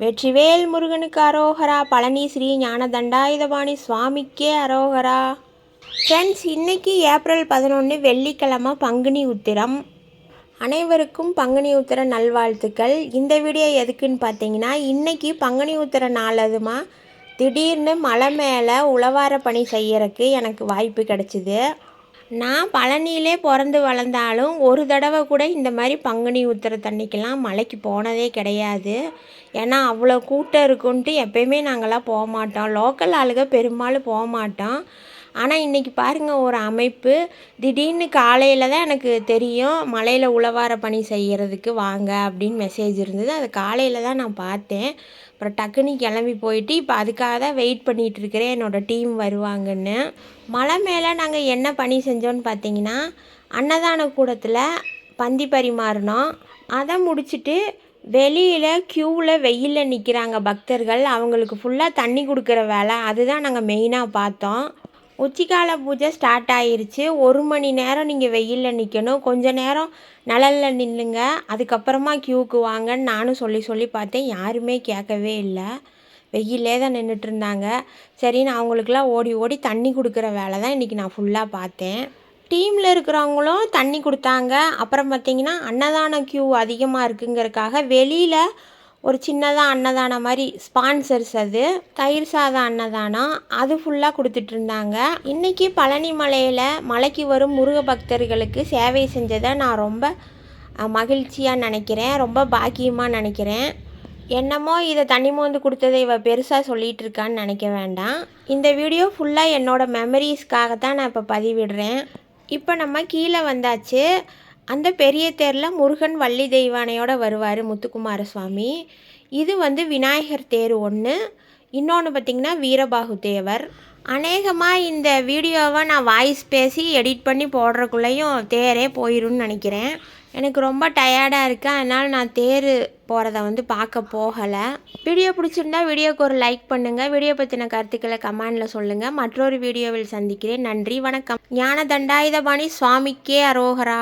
வெற்றிவேல் முருகனுக்கு அரோகரா. பழனி ஸ்ரீ ஞான தண்டாயுதபாணி சுவாமிக்கே அரோகரா. ஃப்ரெண்ட்ஸ் இன்னைக்கு ஏப்ரல் பதினொன்று வெள்ளிக்கிழமை பங்குனி உத்திரம். அனைவருக்கும் பங்குனி உத்திர நல்வாழ்த்துக்கள். இந்த வீடியோ எதுக்குன்னு பார்த்தீங்கன்னா இன்னைக்கு பங்குனி உத்திர நாளதுமா திடீர்னு மலை மேலே உழவார பணி செய்யறதுக்கு எனக்கு வாய்ப்பு கிடச்சிது. நான் பழனியிலே பிறந்து வளர்ந்தாலும் ஒரு தடவை கூட இந்த மாதிரி பங்குனி உத்திரத்தன்னைக்கெல்லாம் மலைக்கு போனதே கிடையாது. ஏன்னா அவ்வளோ கூட்டம் இருக்குன்ட்டு எப்பயுமே நாங்கள்லாம் போக மாட்டோம். லோக்கல் ஆளுங்க பெரும்பாலும் போக மாட்டோம். ஆனால் இன்றைக்கி பாருங்கள் ஒரு அமைப்பு திடீர்னு காலையில் தான் எனக்கு தெரியும் மலையில் உழவார பணி செய்கிறதுக்கு வாங்க அப்படின்னு மெசேஜ் இருந்தது. அது காலையில் தான் நான் பார்த்தேன். அப்புறம் டக்குனு கிளம்பி போயிட்டு இப்போ அதுக்காக தான் வெயிட் பண்ணிகிட்டு இருக்கிறேன் என்னோடய டீம் வருவாங்கன்னு. மலை மேலே நாங்கள் என்ன பணி செஞ்சோன்னு பார்த்தீங்கன்னா அன்னதான கூடத்தில் பந்தி பரிமாறினோம். அதை முடிச்சுட்டு வெளியில் க்யூவில் வெயிலில் நிற்கிறாங்க பக்தர்கள். அவங்களுக்கு ஃபுல்லாக தண்ணி கொடுக்குற வேலை. அதுதான் நாங்கள் மெயினாக பார்த்தோம். உச்சிக்கால பூஜை ஸ்டார்ட் ஆயிருச்சு. ஒரு மணி நேரம் நீங்கள் வெயிலில் நிற்கணும் கொஞ்ச நேரம் நிழலில் நில்லுங்க. அதுக்கப்புறமா க்யூவுக்கு வாங்கன்னு நானும் சொல்லி சொல்லி பார்த்தேன். யாருமே கேட்கவே இல்லை. வெயிலே தான் நின்றுட்டு இருந்தாங்க சரி நான் அவங்களுக்குலாம் ஓடி ஓடி தண்ணி கொடுக்குற வேலை தான் இன்றைக்கி நான் ஃபுல்லாக பார்த்தேன். டீமில் இருக்கிறவங்களும் தண்ணி கொடுத்தாங்க. அப்புறம் பார்த்திங்கன்னா அன்னதான க்யூ அதிகமாக இருக்குங்கிறதுக்காக வெளியில் ஒரு சின்னதாக அன்னதானம் மாதிரி ஸ்பான்சர்ஸ் அது. தயிர் சாதம் அன்னதானம் அது ஃபுல்லாக கொடுத்துட்ருந்தாங்க இன்றைக்கி பழனி மலையில் மலைக்கு வரும் முருக பக்தர்களுக்கு சேவை செஞ்சதை நான் ரொம்ப மகிழ்ச்சியாக நினைக்கிறேன். ரொம்ப பாக்கியமாக நினைக்கிறேன். என்னமோ இதை தண்ணி மோந்து கொடுத்ததை இவள் பெருசாக சொல்லிகிட்டு இருக்கான்னு நினைக்க வேண்டாம். இந்த வீடியோ ஃபுல்லாக என்னோடய மெமரிஸ்க்காக தான் நான் இப்போ பதிவிடுறேன். இப்போ நம்ம கீழே வந்தாச்சு. அந்த பெரிய தேரில் முருகன் வள்ளி தெய்வானையோட வருவார் முத்துக்குமார சுவாமி இது வந்து விநாயகர் தேர் ஒன்று இன்னொன்று பார்த்திங்கன்னா வீரபாகு தேவர். அநேகமாக இந்த வீடியோவை நான் வாய்ஸ் பேசி எடிட் பண்ணி போடுறக்குள்ளேயும் தேரே போயிடும்னு நினைக்கிறேன். எனக்கு ரொம்ப டயர்டாக இருக்குது அதனால் நான் தேர் போகிறத வந்து பார்க்க போகலை. வீடியோ பிடிச்சிருந்தா வீடியோக்கு ஒரு லைக் பண்ணுங்கள் வீடியோ பற்றின கருத்துக்களை கமெண்டில் சொல்லுங்கள் மற்றொரு வீடியோவில் சந்திக்கிறேன். நன்றி. வணக்கம். ஞான தண்டாயுதபாணி சுவாமிக்கே அரோகரா.